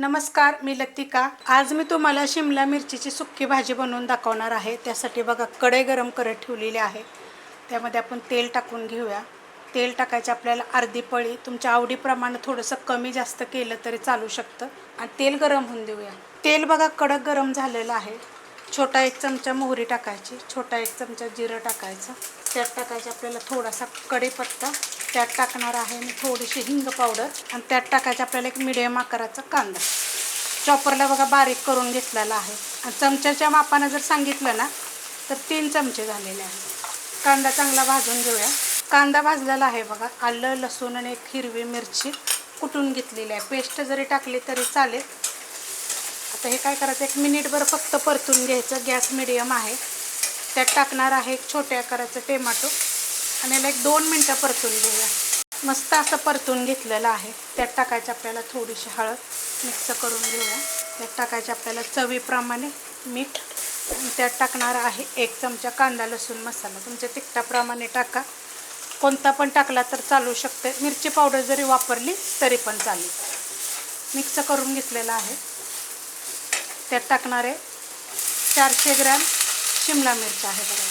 नमस्कार मी लतिका. आज मी तुम्हाला शिमला मिरचीची सुक्की भाजी बनवून दाखवणार आहे. त्यासाठी बघा कढई गरम करत ठेवलेली आहे. त्यामध्ये आपण तेल टाकून घेऊया. तेल टाकायचे आपल्याला अर्धी पळी. तुमच्या आवडीप्रमाणे थोडंसं कमी जास्त केलं तरी चालू शकतं. आणि तेल गरम होऊन देऊया. तेल बघा कडक गरम झालेलं आहे. छोटा एक चमचा मोहरी टाकायची. छोटा एक चमचा जिरं टाकायचं. त्यात टाकायचं आपल्याला थोडासा कढीपत्ता त्यात टाकणार आहे मी थोडीशी हिंग पावडर आणि त्यात टाकायचं आपल्याला एक मिडियम आकाराचा कांदा. चॉपरला बघा बारीक करून घेतलेला आहे. आणि चमच्याच्या मापानं जर सांगितलं ना तर तीन चमचे झालेले आहेत. कांदा चांगला भाजून घेऊया. कांदा भाजलेला आहे बघा. आलं लसूण आणि एक हिरवी मिरची कुटून घेतलेली आहे. पेस्ट जरी टाकली तरी चालेल. आता हे काय करायचं? एक मिनिटभर फक्त परतून घ्यायचं. गॅस मिडियम आहे. त्यात टाकणार आहे एक छोट्या आकाराचं टेमाटो. आणि याला एक दोन मिनटं परतून घेऊया. मस्त असं परतून घेतलेलं आहे. त्यात टाकायचं आपल्याला थोडीशी हळद मिक्स करून घेऊया. त्यात टाकायचे आपल्याला चवीप्रमाणे मीठ. त्यात टाकणार आहे एक चमचा कांदा लसूण मसाला. तुमच्या तिखटाप्रमाणे टाका. कोणता पण टाकला तर चालू शकते. मिरची पावडर जरी वापरली तरी पण चालेल. मिक्स करून घेतलेलं आहे. त्यात टाकणारे चारशे ग्रॅम शिमला मिरची आहे बघा.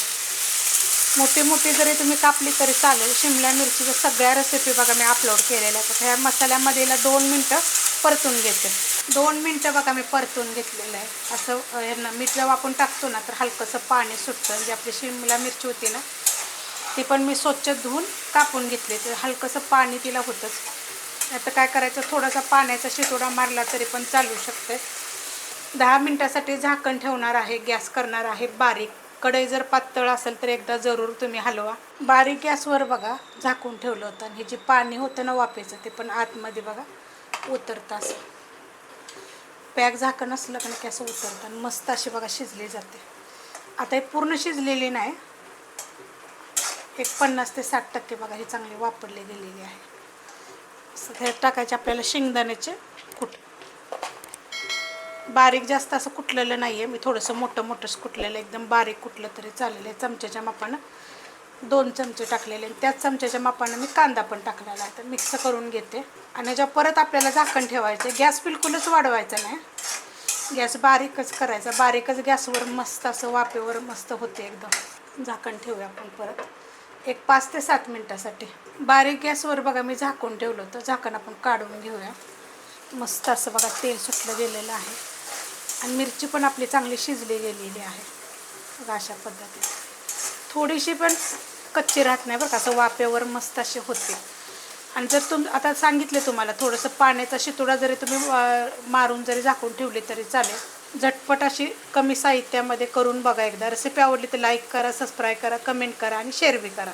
मोठी मोठी जरी तुम्ही कापली तरी चालेल. शिमला मिरचीच्या सगळ्या रेसिपी बघा मी अपलोड केलेल्या आहेत. ह्या मसाल्यामध्ये दोन मिनटं परतून घेते. दोन मिनटं बघा मी परतून घेतलेलं आहे. असं ह्यांना मीठ जेव्हा आपण टाकतो ना तर हलकंसं पाणी सुटतं. जी आपली शिमला मिरची होती ना ती पण मी स्वच्छ धुवून कापून घेतली. तर हलकंसं पाणी तिला होतंच. आता काय करायचं? थोडासा पाण्याचा शितोडा मारला तरी पण चालू शकते दहा मिनटासाठी झाकण ठेवणार आहे गॅस करणार आहे बारीक. कढई जर पातळ असेल तर एकदा जरूर तुम्ही हलवा. बारीक गॅसवर बघा झाकून ठेवलं होतं. आणि हे जे पाणी होतं ना वापायचं ते पण आतमध्ये बघा उतरतं असं. पॅक झाकण असलं का नाही की असं उतरतं. आणि मस्त अशी बघा शिजली जाते. आता हे पूर्ण शिजलेली नाही. एक पन्नास ते साठ टक्के बघा ही चांगली वापरली गेलेली आहे. असं त्यात टाकायचे आपल्याला शेंगदाण्याचे कुट. बारीक जास्त असं कुटलेलं नाही आहे मी थोडंसं मोठं मोठंच कुटलेलं एकदम बारीक कुटलं तरी चालेल आहे चमच्याच्या मापानं दोन चमचे टाकलेले आणि त्याच चमच्याच्या मापानं मी कांदा पण टाकलेला आहे. तर मिक्स करून घेते. आणि ज्या परत आपल्याला झाकण ठेवायचं गॅस बिलकुलच वाढवायचा नाही. गॅस बारीकच करायचा. बारीकच गॅसवर मस्त असं वाफेवर मस्त होते एकदम. झाकण ठेवूया आपण परत. एक पाच ते सात मिनटासाठी. बारीक गॅसवर बघा मी झाकून ठेवलं होतं. झाकण आपण काढून घेऊया. मस्त असं बघा तेल सुटलं गेलेलं आहे. आणि मिरची पण आपली चांगली शिजली गेलेली आहे. बघा अशा पद्धतीने. थोडीशी पण कच्ची राहत नाही बरं का असं वाफेवर मस्त अशी होते. आणि जर तुम आता सांगितले तुम्हाला थोडंसं पाण्याचा शितोडा जरी तुम्ही मारून जरी झाकून ठेवली तरी चालेल. झटपट अशी कमी साहित्यामध्ये करून बघा एकदा. रेसिपी आवडली तर लाईक करा सबस्क्राईब करा कमेंट करा आणि शेअर बी करा.